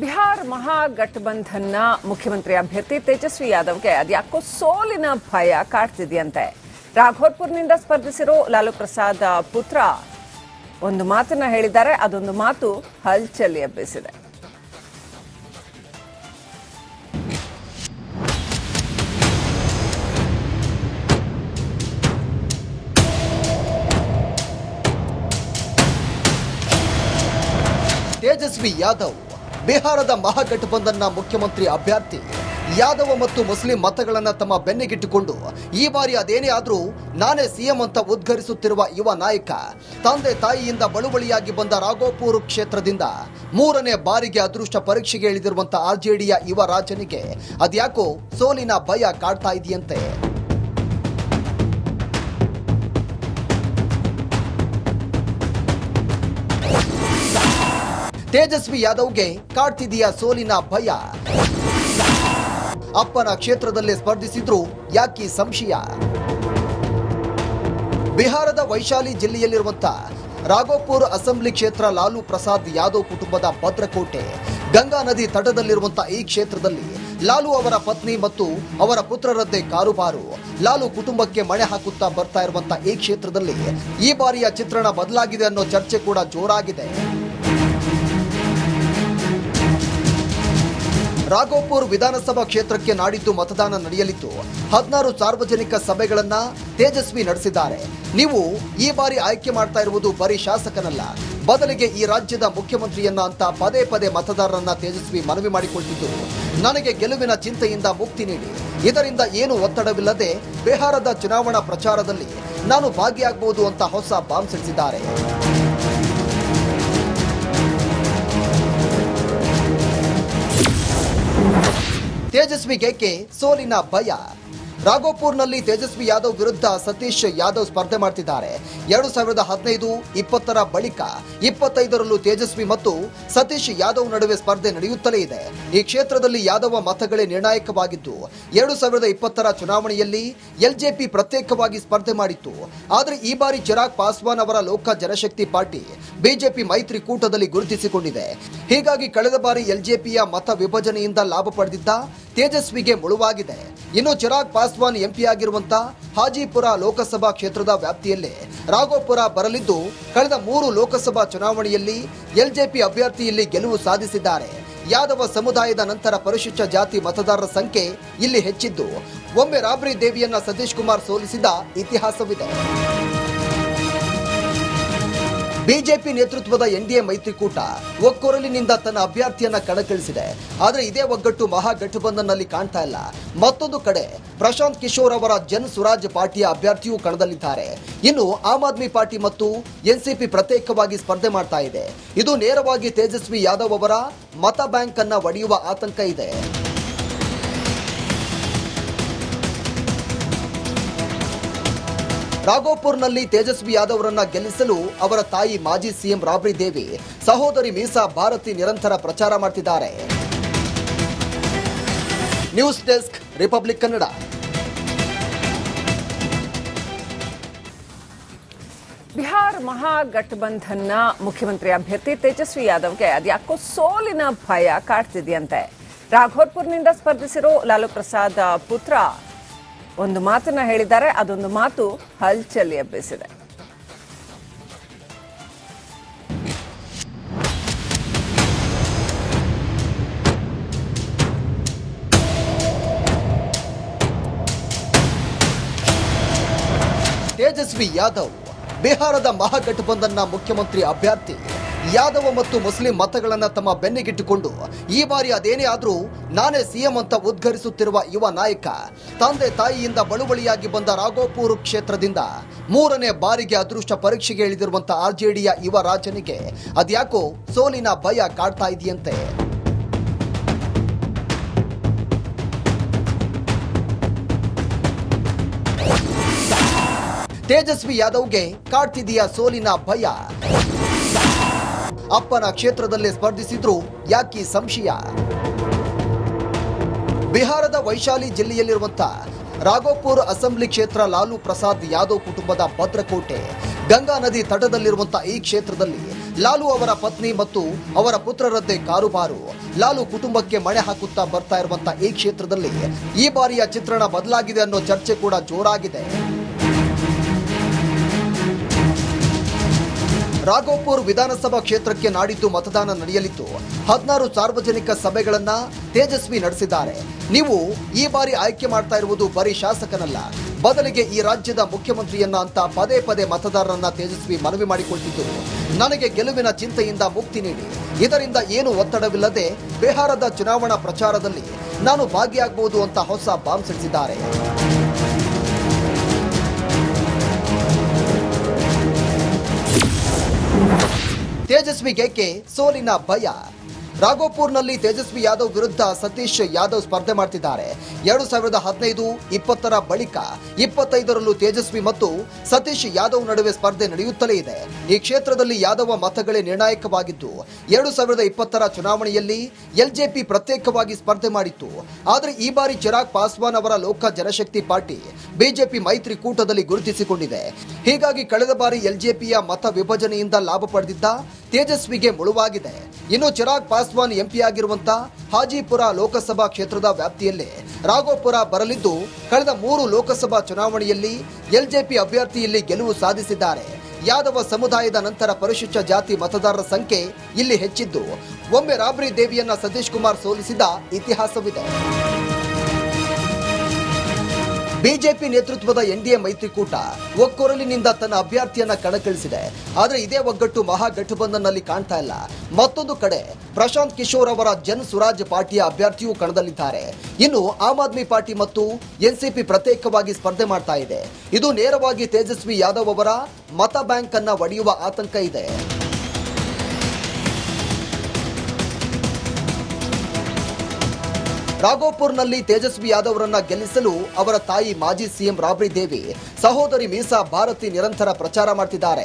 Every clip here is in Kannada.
ಬಿಹಾರ್ ಮಹಾಗಠಬಂಧನ್ನ ಮುಖ್ಯಮಂತ್ರಿ ಅಭ್ಯರ್ಥಿ ತೇಜಸ್ವಿ ಯಾದವ್ಗೆ ಅದ್ಯಾಕೋ ಸೋಲಿನ ಭಯ ಕಾಡ್ತಿದೆಯಂತೆ. ರಾಘೋರ್ಪುರ್ನಿಂದ ಸ್ಪರ್ಧಿಸಿರೋ ಲಾಲು ಪ್ರಸಾದ್ ಪುತ್ರ ಒಂದು ಮಾತನ್ನ ಹೇಳಿದ್ದಾರೆ, ಅದೊಂದು ಮಾತು ಹಲ್ಚಲ್ಲಿ ಎಬ್ಬಿಸಿದೆ. ತೇಜಸ್ವಿ ಯಾದವ್ ಬಿಹಾರದ ಮಹಾಗಠಬಂಧನ್ನ ಮುಖ್ಯಮಂತ್ರಿ ಅಭ್ಯರ್ಥಿ ಯಾದವ ಮತ್ತು ಮುಸ್ಲಿಂ ಮತಗಳನ್ನು ತಮ್ಮ ಬೆನ್ನಿಗಿಟ್ಟುಕೊಂಡು ಈ ಬಾರಿ ಅದೇನೇ ಆದರೂ ನಾನೇ ಸಿಎಂ ಅಂತ ಉದ್ಘರಿಸುತ್ತಿರುವ ಯುವ ನಾಯಕ, ತಂದೆ ತಾಯಿಯಿಂದ ಬಳುವಳಿಯಾಗಿ ಬಂದ ರಾಘೋಪುರ ಕ್ಷೇತ್ರದಿಂದ ಮೂರನೇ ಬಾರಿಗೆ ಅದೃಷ್ಟ ಪರೀಕ್ಷೆಗೆ ಇಳಿದಿರುವಂತಹ ಆರ್ಜೆಡಿಯ ಯುವ ರಾಜನಿಗೆ ಅದ್ಯಾಕೋ ಸೋಲಿನ ಭಯ ಕಾಡ್ತಾ ಇದೆಯಂತೆ. ತೇಜಸ್ವಿ ಯಾದವ್ಗೆ ಕಾಡ್ತಿದೀಯ ಸೋಲಿನ ಭಯ. ಅಪ್ಪನ ಕ್ಷೇತ್ರದಲ್ಲೇ ಸ್ಪರ್ಧಿಸಿದ್ರು ಯಾಕಿ ಸಂಶಯ? ಬಿಹಾರದ ವೈಶಾಲಿ ಜಿಲ್ಲೆಯಲ್ಲಿರುವಂತ ರಾಘೋಪುರ್ ಅಸೆಂಬ್ಲಿ ಕ್ಷೇತ್ರ ಲಾಲು ಪ್ರಸಾದ್ ಯಾದವ್ ಕುಟುಂಬದ ಭದ್ರಕೋಟೆ, ಗಂಗಾ ನದಿ ತಟದಲ್ಲಿರುವಂತ ಈ ಕ್ಷೇತ್ರದಲ್ಲಿ ಲಾಲು ಅವರ ಪತ್ನಿ ಮತ್ತು ಅವರ ಪುತ್ರರದ್ದೇ ಕಾರುಬಾರು. ಲಾಲು ಕುಟುಂಬಕ್ಕೆ ಮಣೆ ಹಾಕುತ್ತಾ ಬರ್ತಾ ಇರುವಂತ ಈ ಕ್ಷೇತ್ರದಲ್ಲಿ ಈ ಬಾರಿಯ ಚಿತ್ರಣ ಬದಲಾಗಿದೆ ಅನ್ನೋ ಚರ್ಚೆ ಕೂಡ ಜೋರಾಗಿದೆ. ರಾಘೋಪುರ್ ವಿಧಾನಸಭಾ ಕ್ಷೇತ್ರಕ್ಕೆ ನಾಡಿದ್ದು ಮತದಾನ ನಡೆಯಲಿದ್ದು, ಹದಿನಾರು ಸಾರ್ವಜನಿಕ ಸಭೆಗಳನ್ನ ತೇಜಸ್ವಿ ನಡೆಸಿದ್ದಾರೆ. ನೀವು ಈ ಬಾರಿ ಆಯ್ಕೆ ಮಾಡ್ತಾ ಇರುವುದು ಬರೀ ಶಾಸಕನಲ್ಲ, ಬದಲಿಗೆ ಈ ರಾಜ್ಯದ ಮುಖ್ಯಮಂತ್ರಿಯನ್ನ ಅಂತ ಪದೇ ಪದೇ ಮತದಾರರನ್ನ ತೇಜಸ್ವಿ ಮನವಿ ಮಾಡಿಕೊಳ್ತಿದ್ದು. ನನಗೆ ಗೆಲುವಿನ ಚಿಂತೆಯಿಂದ ಮುಕ್ತಿ ನೀಡಿ. ಇದರಿಂದ ಏನು ಒತ್ತಡವಿಲ್ಲದೆ ಬಿಹಾರದ ಚುನಾವಣಾ ಪ್ರಚಾರದಲ್ಲಿ ನಾನು ಭಾಗಿಯಾಗಬಹುದು ಅಂತ ಹೊಸ ಬಾಂಬ್ ಸಿಡಿಸಿದ್ದಾರೆ. ತೇಜಸ್ವಿಗೇಕೆ ಸೋಲಿನ ಭಯ? ರಾಘೋಪುರ್ನಲ್ಲಿ ತೇಜಸ್ವಿ ಯಾದವ್ ವಿರುದ್ಧ ಸತೀಶ್ ಯಾದವ್ ಸ್ಪರ್ಧೆ ಮಾಡ್ತಿದ್ದಾರೆ. ಎರಡು ಸಾವಿರದ ಹದಿನೈದು ಇಪ್ಪತ್ತರ ಬಳಿಕ ಇಪ್ಪತ್ತೈದರಲ್ಲೂ ತೇಜಸ್ವಿ ಮತ್ತು ಸತೀಶ್ ಯಾದವ್ ನಡುವೆ ಸ್ಪರ್ಧೆ ನಡೆಯುತ್ತಲೇ ಇದೆ. ಈ ಕ್ಷೇತ್ರದಲ್ಲಿ ಯಾದವ ಮತಗಳೇ ನಿರ್ಣಾಯಕವಾಗಿದ್ದು, ಎರಡು ಸಾವಿರದ ಇಪ್ಪತ್ತರ ಚುನಾವಣೆಯಲ್ಲಿ ಎಲ್ಜೆಪಿ ಪ್ರತ್ಯೇಕವಾಗಿ ಸ್ಪರ್ಧೆ ಮಾಡಿತ್ತು. ಆದರೆ ಈ ಬಾರಿ ಚಿರಾಗ್ ಪಾಸ್ವಾನ್ ಅವರ ಲೋಕ ಜನಶಕ್ತಿ ಪಾರ್ಟಿ ಬಿಜೆಪಿ ಮೈತ್ರಿಕೂಟದಲ್ಲಿ ಗುರುತಿಸಿಕೊಂಡಿದೆ. ಹೀಗಾಗಿ ಕಳೆದ ಬಾರಿ ಎಲ್ಜೆಪಿಯ ಮತ ವಿಭಜನೆಯಿಂದ ಲಾಭ ಪಡೆದಿದ್ದ ತೇಜಸ್ವಿಗೆ ಮುಳುವಾಗಿದೆ. ಇನ್ನು ಚಿರಾಗ್ ಪಾಸ್ವಾನ್ ಎಂಪಿ ಆಗಿರುವಂತ ಹಾಜಿಪುರ ಲೋಕಸಭಾ ಕ್ಷೇತ್ರದ ವ್ಯಾಪ್ತಿಯಲ್ಲೇ ರಾಘೋಪುರ ಬರಲಿದ್ದು ಕಳೆದ ಮೂರು ಲೋಕಸಭಾ ಚುನಾವಣೆಯಲ್ಲಿ ಎಲ್ಜೆಪಿ ಅಭ್ಯರ್ಥಿ ಇಲ್ಲಿ ಗೆಲುವು ಸಾಧಿಸಿದ್ದಾರೆ. ಯಾದವ ಸಮುದಾಯದ ನಂತರ ಪರಿಶಿಷ್ಟ ಜಾತಿ ಮತದಾರರ ಸಂಖ್ಯೆ ಇಲ್ಲಿ ಹೆಚ್ಚಿದ್ದು. ಒಮ್ಮೆ ರಾಬ್ರಿ ದೇವಿಯನ್ನ ಸತೀಶ್ ಕುಮಾರ್ ಸೋಲಿಸಿದ ಇತಿಹಾಸವಿದೆ. ಬಿಜೆಪಿ ನೇತೃತ್ವದ ಎನ್ಡಿಎ ಮೈತ್ರಿಕೂಟ ಒಕ್ಕೊರಲಿನಿಂದ ತನ್ನ ಅಭ್ಯರ್ಥಿಯನ್ನ ಕಣಕ್ಕಿಳಿಸಿದೆ. ಆದರೆ ಇದೇ ಒಗ್ಗಟ್ಟು ಮಹಾಗಠಬಂಧನ್ನಲ್ಲಿ ಕಾಣ್ತಾ ಇಲ್ಲ. ಮತ್ತೊಂದು ಕಡೆ ಪ್ರಶಾಂತ್ ಕಿಶೋರ್ ಅವರ ಜನ್ ಸ್ವರಾಜ್ ಪಾರ್ಟಿಯ ಅಭ್ಯರ್ಥಿಯೂ ಕಣದಲ್ಲಿದ್ದಾರೆ. ಇನ್ನು ಆಮ್ ಆದ್ಮಿ ಪಾರ್ಟಿ ಮತ್ತು ಎನ್ಸಿಪಿ ಪ್ರತ್ಯೇಕವಾಗಿ ಸ್ಪರ್ಧೆ ಮಾಡ್ತಾ ಇದೆ. ಇದು ನೇರವಾಗಿ ತೇಜಸ್ವಿ ಯಾದವ್ ಅವರ ಮತ ಬ್ಯಾಂಕ್ ಅನ್ನ ಒಡೆಯುವ ಆತಂಕ ಇದೆ. ರಾಘೋಪುರ್ನಲ್ಲಿ ತೇಜಸ್ವಿ ಯಾದವ್ರನ್ನ ಗೆಲ್ಲಿಸಲು ಅವರ ತಾಯಿ ಮಾಜಿ ಸಿಎಂ ರಾಬ್ರಿ ದೇವಿ, ಸಹೋದರಿ ಮೀಸಾ ಭಾರತಿ ನಿರಂತರ ಪ್ರಚಾರ ಮಾಡ್ತಿದ್ದಾರೆ. News desk, Republic Kannada. Bihar ಮಹಾಗಠಬಂಧನ್ನ ಮುಖ್ಯಮಂತ್ರಿ ಅಭ್ಯರ್ಥಿ ತೇಜಸ್ವಿ ಯಾದವ್ಗೆ ಅದ್ಯಾಕೋ ಸೋಲಿನ ಭಯ ಕಾಡ್ತಿದೆಯಂತೆ. ರಾಘೋರ್ಪುರ್ನಿಂದ ಸ್ಪರ್ಧಿಸಿರೋ ಲಾಲು ಪ್ರಸಾದ್ ಪುತ್ರ ಒಂದು ಮಾತನ್ನ ಹೇಳಿದ್ದಾರೆ ಅದೊಂದು ಮಾತು ಹಲ್ಚಲ್ಲಿ ಎಬ್ಬಿಸಿದೆ. ತೇಜಸ್ವಿ ಯಾದವ್ ಬಿಹಾರದ ಮಹಾಗಠಬಂಧನ್ನ ಮುಖ್ಯಮಂತ್ರಿ ಅಭ್ಯರ್ಥಿ. ಯಾದವ ಮತ್ತು ಮುಸ್ಲಿಂ ಮತಗಳನ್ನ ತಮ್ಮ ಬೆನ್ನಿಗಿಟ್ಟುಕೊಂಡು, ಈ ಬಾರಿ ಅದೇನೇ ಆದರೂ ನಾನೇ ಸಿಎಂ ಅಂತ ಉದ್ಘರಿಸುತ್ತಿರುವ ಯುವ ನಾಯಕ, ತಂದೆ ತಾಯಿಯಿಂದ ಬಳುವಳಿಯಾಗಿ ಬಂದ ರಾಘೋಪುರ್ ಕ್ಷೇತ್ರದಿಂದ ಮೂರನೇ ಬಾರಿಗೆ ಅದೃಷ್ಟ ಪರೀಕ್ಷೆಗೆ ಇಳಿದಿರುವಂತ ಆರ್ಜೆಡಿಯ ಯುವ ರಾಜನಿಗೆ ಅದ್ಯಾಕೋ ಸೋಲಿನ ಭಯ ಕಾಡ್ತಾ ಇದೆಯಂತೆ. ತೇಜಸ್ವಿ ಯಾದವ್ಗೆ ಕಾಡ್ತಿದೆಯ ಸೋಲಿನ ಭಯ. ಅಪ್ಪನ ಕ್ಷೇತ್ರದಲ್ಲೇ ಸ್ಪರ್ಧಿಸಿದ್ರು ಯಾಕಿ ಸಂಶಯ? ಬಿಹಾರದ ವೈಶಾಲಿ ಜಿಲ್ಲೆಯಲ್ಲಿರುವಂತಹ ರಾಘೋಪುರ್ ಅಸೆಂಬ್ಲಿ ಕ್ಷೇತ್ರ ಲಾಲು ಪ್ರಸಾದ್ ಯಾದವ್ ಕುಟುಂಬದ ಭದ್ರಕೋಟೆ, ಗಂಗಾ ನದಿ ತಟದಲ್ಲಿರುವಂತಹ ಈ ಕ್ಷೇತ್ರದಲ್ಲಿ ಲಾಲು ಅವರ ಪತ್ನಿ ಮತ್ತು ಅವರ ಪುತ್ರರದ್ದೇ ಕಾರುಬಾರು. ಲಾಲು ಕುಟುಂಬಕ್ಕೆ ಮಣೆ ಹಾಕುತ್ತಾ ಬರ್ತಾ ಇರುವಂತಹ ಈ ಕ್ಷೇತ್ರದಲ್ಲಿ ಈ ಬಾರಿಯ ಚಿತ್ರಣ ಬದಲಾಗಿದೆ ಅನ್ನೋ ಚರ್ಚೆ ಕೂಡ ಜೋರಾಗಿದೆ. ರಾಘೋಪುರ್ ವಿಧಾನಸಭಾ ಕ್ಷೇತ್ರಕ್ಕೆ ನಾಡಿದ್ದು ಮತದಾನ ನಡೆಯಲಿದ್ದು, ಹದಿನಾರು ಸಾರ್ವಜನಿಕ ಸಭೆಗಳನ್ನ ತೇಜಸ್ವಿ ನಡೆಸಿದ್ದಾರೆ. ನೀವು ಈ ಬಾರಿ ಆಯ್ಕೆ ಮಾಡ್ತಾ ಇರುವುದು ಬರೀ ಶಾಸಕನಲ್ಲ, ಬದಲಿಗೆ ಈ ರಾಜ್ಯದ ಮುಖ್ಯಮಂತ್ರಿಯನ್ನ ಅಂತ ಪದೇ ಪದೇ ಮತದಾರರನ್ನ ತೇಜಸ್ವಿ ಮನವಿ ಮಾಡಿಕೊಳ್ತಿದ್ದು. ನನಗೆ ಗೆಲುವಿನ ಚಿಂತೆಯಿಂದ ಮುಕ್ತಿ ನೀಡಿ. ಇದರಿಂದ ಏನು ಒತ್ತಡವಿಲ್ಲದೆ ಬಿಹಾರದ ಚುನಾವಣಾ ಪ್ರಚಾರದಲ್ಲಿ ನಾನು ಭಾಗಿಯಾಗಬಹುದು ಅಂತ ಹೊಸ ಬಾಂಬ್ ಸಿಡಿಸಿದ್ದಾರೆ. ತೇಜಸ್ವಿ ಗೆಕ್ಕೆ ಸೋಲಿನ ಭಯ ರಾಘೋಪುರ್ನಲ್ಲಿ ತೇಜಸ್ವಿ ಯಾದವ್ ವಿರುದ್ಧ ಸತೀಶ್ ಯಾದವ್ ಸ್ಪರ್ಧೆ ಮಾಡ್ತಿದ್ದಾರೆ. ಎರಡು ಸಾವಿರದ ಹದಿನೈದು, ಇಪ್ಪತ್ತರ ಬಳಿಕ ಇಪ್ಪತ್ತೈದರಲ್ಲೂ ತೇಜಸ್ವಿ ಮತ್ತು ಸತೀಶ್ ಯಾದವ್ ನಡುವೆ ಸ್ಪರ್ಧೆ ನಡೆಯುತ್ತಲೇ ಇದೆ. ಈ ಕ್ಷೇತ್ರದಲ್ಲಿ ಯಾದವ ಮತಗಳೇ ನಿರ್ಣಾಯಕವಾಗಿದ್ದು, ಎರಡು ಸಾವಿರದ ಇಪ್ಪತ್ತರ ಚುನಾವಣೆಯಲ್ಲಿ ಎಲ್ಜೆಪಿ ಪ್ರತ್ಯೇಕವಾಗಿ ಸ್ಪರ್ಧೆ ಮಾಡಿತ್ತು. ಆದರೆ ಈ ಬಾರಿ ಚಿರಾಗ್ ಪಾಸ್ವಾನ್ ಅವರ ಲೋಕ ಜನಶಕ್ತಿ ಪಾರ್ಟಿ ಬಿಜೆಪಿ ಮೈತ್ರಿಕೂಟದಲ್ಲಿ ಗುರುತಿಸಿಕೊಂಡಿದೆ. ಹೀಗಾಗಿ ಕಳೆದ ಬಾರಿ ಎಲ್ಜೆಪಿಯ ಮತ ವಿಭಜನೆಯಿಂದ ಲಾಭ ಪಡೆದಿದ್ದ ತೇಜಸ್ವಿಗೆ ಮುಳುವಾಗಿದೆ. ಇನ್ನು ಚಿರಾಗ್ ಪಾಸ್ವಾನ್ ಆಗಿರುವಂತ ಹಾಜಿಪುರ ಲೋಕಸಭಾ ಕ್ಷೇತ್ರದ ವ್ಯಾಪ್ತಿಯಲ್ಲೇ ರಾಘೋಪುರ ಬರಲಿದ್ದು ಕಳೆದ ಮೂರು ಲೋಕಸಭಾ ಚುನಾವಣೆಯಲ್ಲಿ ಎಲ್ಜೆಪಿ ಅಭ್ಯರ್ಥಿಯಲ್ಲಿ ಗೆಲುವು ಸಾಧಿಸಿದ್ದಾರೆ. ಯಾದವ ಸಮುದಾಯದ ನಂತರ ಪರಿಶಿಷ್ಟ ಜಾತಿ ಮತದಾರರ ಸಂಖ್ಯೆ ಇಲ್ಲಿ ಹೆಚ್ಚಿದ್ದು. ಒಮ್ಮೆ ರಾಬ್ರಿ ದೇವಿಯನ್ನ ಸತೀಶ್ ಕುಮಾರ್ ಸೋಲಿಸಿದ ಇತಿಹಾಸವಿದೆ. ಬಿಜೆಪಿ ನೇತೃತ್ವದ ಎನ್ಡಿಎ ಮೈತ್ರಿಕೂಟ ಒಕ್ಕೊರಲಿನಿಂದ ತನ್ನ ಅಭ್ಯರ್ಥಿಯನ್ನ ಕಣಕ್ಕಿಳಿಸಿದೆ. ಆದರೆ ಇದೇ ಒಗ್ಗಟ್ಟು ಮಹಾಗಠಬಂಧನ್ನಲ್ಲಿ ಕಾಣ್ತಾ ಇಲ್ಲ. ಮತ್ತೊಂದು ಕಡೆ ಪ್ರಶಾಂತ್ ಕಿಶೋರ್ ಅವರ ಜನ್ ಸುರಾಜ್ ಪಾರ್ಟಿಯ ಅಭ್ಯರ್ಥಿಯೂ ಕಣದಲ್ಲಿದ್ದಾರೆ. ಇನ್ನು ಆಮ್ ಆದ್ಮಿ ಪಾರ್ಟಿ ಮತ್ತು ಎನ್ಸಿಪಿ ಪ್ರತ್ಯೇಕವಾಗಿ ಸ್ಪರ್ಧೆ ಮಾಡ್ತಾ ಇದೆ. ಇದು ನೇರವಾಗಿ ತೇಜಸ್ವಿ ಯಾದವ್ ಅವರ ಮತ ಬ್ಯಾಂಕ್ ಅನ್ನ ಒಡೆಯುವ ಆತಂಕ ಇದೆ. ರಾಘೋಪುರ್ನಲ್ಲಿ ತೇಜಸ್ವಿ ಯಾದವ್ರನ್ನ ಗೆಲ್ಲಿಸಲು ಅವರ ತಾಯಿ ಮಾಜಿ ಸಿಎಂ ರಾಬ್ರಿ ದೇವಿ, ಸಹೋದರಿ ಮೀಸಾ ಭಾರತಿ ನಿರಂತರ ಪ್ರಚಾರ ಮಾಡ್ತಿದ್ದಾರೆ.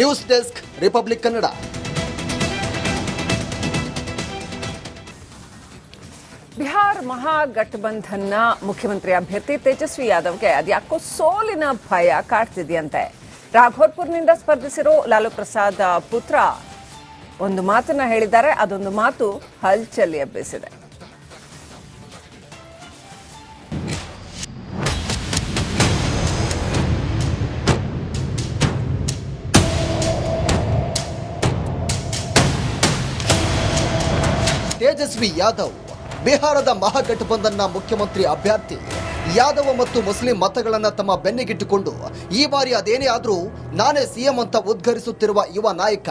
News desk, Republic Kannada. Bihar ಮಹಾಗಠಬಂಧನ್ನ ಮುಖ್ಯಮಂತ್ರಿ ಅಭ್ಯರ್ಥಿ ತೇಜಸ್ವಿ ಯಾದವ್ಗೆ ಅದ್ಯಾಕೋ ಸೋಲಿನ ಭಯ ಕಾಡ್ತಿದೆಯಂತೆ. ರಾಘೋರ್ಪುರ್ನಿಂದ ಸ್ಪರ್ಧಿಸಿರೋ ಲಾಲು ಪ್ರಸಾದ್ ಪುತ್ರ ಒಂದು ಮಾತನ್ನ ಹೇಳಿದ್ದಾರೆ ಅದೊಂದು ಮಾತು ಹಲ್ಚಲ್ಲಿ ಎಬ್ಬಿಸಿದೆ. ತೇಜಸ್ವಿ ಯಾದವ್ ಬಿಹಾರದ ಮಹಾಗಠಬಂಧನ್ನ ಮುಖ್ಯಮಂತ್ರಿ ಅಭ್ಯರ್ಥಿ. ಯಾದವ ಮತ್ತು ಮುಸ್ಲಿಂ ಮತಗಳನ್ನು ತಮ್ಮ ಬೆನ್ನಿಗಿಟ್ಟುಕೊಂಡು, ಈ ಬಾರಿ ಅದೇನೇ ಆದರೂ ನಾನೇ ಸಿಎಂ ಅಂತ ಉದ್ಘರಿಸುತ್ತಿರುವ ಯುವ ನಾಯಕ,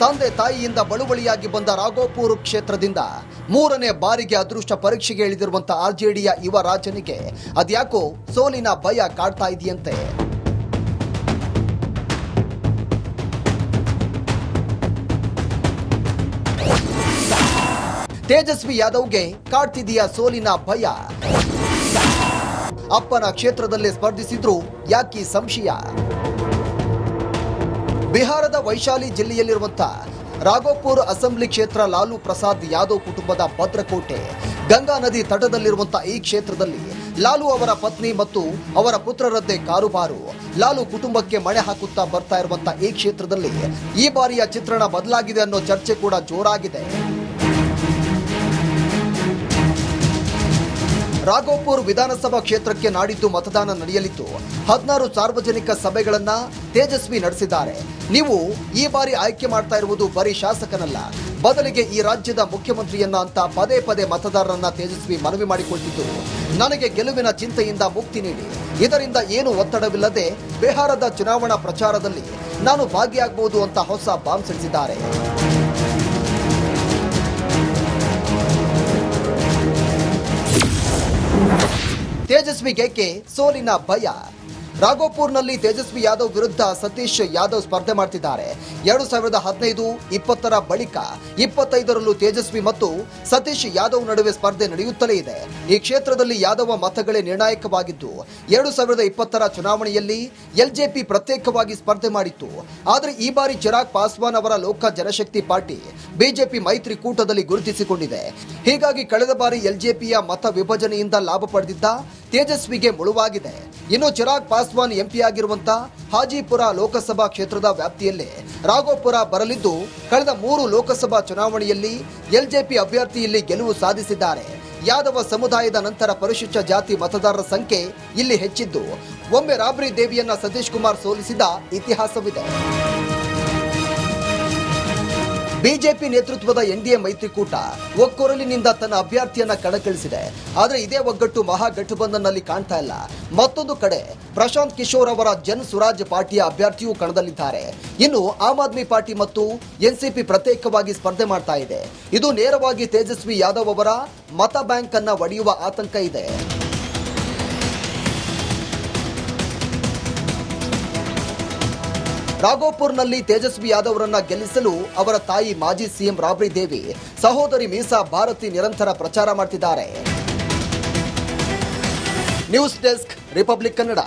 ತಂದೆ ತಾಯಿಯಿಂದ ಬಳುವಳಿಯಾಗಿ ಬಂದ ರಾಘೋಪುರ್ ಕ್ಷೇತ್ರದಿಂದ ಮೂರನೇ ಬಾರಿಗೆ ಅದೃಷ್ಟ ಪರೀಕ್ಷೆಗೆ ಇಳಿದಿರುವಂತಹ ಆರ್ಜೆಡಿಯ ಯುವ ರಾಜನಿಗೆ ಅದ್ಯಾಕೋ ಸೋಲಿನ ಭಯ ಕಾಡ್ತಾ ಇದೆಯಂತೆ. ತೇಜಸ್ವಿ ಯಾದವ್ಗೆ ಕಾಡ್ತಿದೆಯ ಸೋಲಿನ ಭಯ. ಅಪ್ಪನ ಕ್ಷೇತ್ರದಲ್ಲೇ ಸ್ಪರ್ಧಿಸಿದ್ರು ಯಾಕೆ ಸಂಶಯ? ಬಿಹಾರದ ವೈಶಾಲಿ ಜಿಲ್ಲೆಯಲ್ಲಿರುವಂತಹ ರಾಘೋಪುರ್ ಅಸೆಂಬ್ಲಿ ಕ್ಷೇತ್ರ ಲಾಲು ಪ್ರಸಾದ್ ಯಾದವ್ ಕುಟುಂಬದ ಭದ್ರಕೋಟೆ, ಗಂಗಾ ನದಿ ತಟದಲ್ಲಿರುವಂತಹ ಈ ಕ್ಷೇತ್ರದಲ್ಲಿ ಲಾಲು ಅವರ ಪತ್ನಿ ಮತ್ತು ಅವರ ಪುತ್ರರದ್ದೇ ಕಾರುಬಾರು. ಲಾಲು ಕುಟುಂಬಕ್ಕೆ ಮಣೆ ಹಾಕುತ್ತಾ ಬರ್ತಾ ಇರುವಂತಹ ಈ ಕ್ಷೇತ್ರದಲ್ಲಿ ಈ ಬಾರಿಯ ಚಿತ್ರಣ ಬದಲಾಗಿದೆ ಅನ್ನೋ ಚರ್ಚೆ ಕೂಡ ಜೋರಾಗಿದೆ. ರಾಘೋಪುರ್ ವಿಧಾನಸಭಾ ಕ್ಷೇತ್ರಕ್ಕೆ ನಾಡಿದ್ದು ಮತದಾನ ನಡೆಯಲಿದ್ದು, ಹದಿನಾರು ಸಾರ್ವಜನಿಕ ಸಭೆಗಳನ್ನ ತೇಜಸ್ವಿ ನಡೆಸಿದ್ದಾರೆ. ನೀವು ಈ ಬಾರಿ ಆಯ್ಕೆ ಮಾಡ್ತಾ ಇರುವುದು ಬರೀ ಶಾಸಕನಲ್ಲ, ಬದಲಿಗೆ ಈ ರಾಜ್ಯದ ಮುಖ್ಯಮಂತ್ರಿಯನ್ನ ಅಂತ ಪದೇ ಪದೇ ಮತದಾರರನ್ನ ತೇಜಸ್ವಿ ಮನವಿ ಮಾಡಿಕೊಳ್ತಿದ್ದು. ನನಗೆ ಗೆಲುವಿನ ಚಿಂತೆಯಿಂದ ಮುಕ್ತಿ ನೀಡಿ. ಇದರಿಂದ ಏನು ಒತ್ತಡವಿಲ್ಲದೆ ಬಿಹಾರದ ಚುನಾವಣಾ ಪ್ರಚಾರದಲ್ಲಿ ನಾನು ಭಾಗಿಯಾಗಬಹುದು ಅಂತ ಹೊಸ ಬಾಂಬ್ ಸಿಡಿಸಿದ್ದಾರೆ. ತೇಜಸ್ವಿ ಗೆಕ್ಕೆ ಸೋಲಿನ ಭಯ. ರಾಘೋಪುರ್ನಲ್ಲಿ ತೇಜಸ್ವಿ ಯಾದವ್ ವಿರುದ್ಧ ಸತೀಶ್ ಯಾದವ್ ಸ್ಪರ್ಧೆ ಮಾಡ್ತಿದ್ದಾರೆ. ಎರಡು ಸಾವಿರದ ಹದಿನೈದು, ಇಪ್ಪತ್ತರ ಬಳಿಕ ಇಪ್ಪತ್ತೈದರಲ್ಲೂ ತೇಜಸ್ವಿ ಮತ್ತು ಸತೀಶ್ ಯಾದವ್ ನಡುವೆ ಸ್ಪರ್ಧೆ ನಡೆಯುತ್ತಲೇ ಇದೆ. ಈ ಕ್ಷೇತ್ರದಲ್ಲಿ ಯಾದವ ಮತಗಳೇ ನಿರ್ಣಾಯಕವಾಗಿದ್ದು, ಎರಡು ಸಾವಿರದ ಇಪ್ಪತ್ತರ ಚುನಾವಣೆಯಲ್ಲಿ ಎಲ್ಜೆಪಿ ಪ್ರತ್ಯೇಕವಾಗಿ ಸ್ಪರ್ಧೆ ಮಾಡಿತ್ತು. ಆದರೆ ಈ ಬಾರಿ ಚಿರಾಗ್ ಪಾಸ್ವಾನ್ ಅವರ ಲೋಕ ಜನಶಕ್ತಿ ಪಾರ್ಟಿ ಬಿಜೆಪಿ ಮೈತ್ರಿಕೂಟದಲ್ಲಿ ಗುರುತಿಸಿಕೊಂಡಿದೆ. ಹೀಗಾಗಿ ಕಳೆದ ಬಾರಿ ಎಲ್ಜೆಪಿಯ ಮತ ವಿಭಜನೆಯಿಂದ ಲಾಭ ಪಡೆದಿದ್ದ ತೇಜಸ್ವಿಗೆ ಮುಳುವಾಗಿದೆ. ಇನ್ನು ಚಿರಾಗ್ ಪಾಸ್ವಾನ್ ಎಂಪಿ ಆಗಿರುವಂತ ಹಾಜಿಪುರ ಲೋಕಸಭಾ ಕ್ಷೇತ್ರದ ವ್ಯಾಪ್ತಿಯಲ್ಲಿ ರಾಘೋಪುರ ಬರಲಿದ್ದು, ಕಳೆದ ಮೂರು ಲೋಕಸಭಾ ಚುನಾವಣೆಯಲ್ಲಿ ಎಲ್ಜೆಪಿ ಅಭ್ಯರ್ಥಿಯಲ್ಲಿ ಗೆಲುವು ಸಾಧಿಸಿದ್ದಾರೆ. ಯಾದವ ಸಮುದಾಯದ ನಂತರ ಪರಿಶಿಷ್ಟ ಜಾತಿ ಮತದಾರರ ಸಂಖ್ಯೆ ಇಲ್ಲಿ ಹೆಚ್ಚಿದ್ದು. ಒಮ್ಮೆ ರಾಬ್ರಿ ದೇವಿಯನ್ನ ಸತೀಶ್ ಕುಮಾರ್ ಸೋಲಿಸಿದ ಇತಿಹಾಸವಿದೆ. ಬಿಜೆಪಿ ನೇತೃತ್ವದ ಎನ್ಡಿಎ ಮೈತ್ರಿಕೂಟ ಒಕ್ಕೊರಲಿನಿಂದ ತನ್ನ ಅಭ್ಯರ್ಥಿಯನ್ನ ಕಣಕ್ಕಿಳಿಸಿದೆ. ಆದರೆ ಇದೇ ಒಗ್ಗಟ್ಟು ಮಹಾಗಠಬಂಧನ್ನಲ್ಲಿ ಕಾಣ್ತಾ ಇಲ್ಲ. ಮತ್ತೊಂದು ಕಡೆ ಪ್ರಶಾಂತ್ ಕಿಶೋರ್ ಅವರ ಜನ್ ಸ್ವರಾಜ್ ಪಾರ್ಟಿಯ ಅಭ್ಯರ್ಥಿಯೂ ಕಣದಲ್ಲಿದ್ದಾರೆ. ಇನ್ನು ಆಮ್ ಆದ್ಮಿ ಪಾರ್ಟಿ ಮತ್ತು ಎನ್ಸಿಪಿ ಪ್ರತ್ಯೇಕವಾಗಿ ಸ್ಪರ್ಧೆ ಮಾಡ್ತಾ ಇದೆ. ಇದು ನೇರವಾಗಿ ತೇಜಸ್ವಿ ಯಾದವ್ ಅವರ ಮತ ಬ್ಯಾಂಕ್ ಅನ್ನ ಒಡೆಯುವ ಆತಂಕ ಇದೆ. ರಾಘೋಪುರ್ನಲ್ಲಿ ತೇಜಸ್ವಿ ಯಾದವ್ರನ್ನ ಗೆಲ್ಲಿಸಲು ಅವರ ತಾಯಿ ಮಾಜಿ ಸಿಎಂ ರಾಬ್ರಿ ದೇವಿ, ಸಹೋದರಿ ಮೀಸಾ ಭಾರತಿ ನಿರಂತರ ಪ್ರಚಾರ ಮಾಡ್ತಿದ್ದಾರೆ. News desk, Republic Kannada.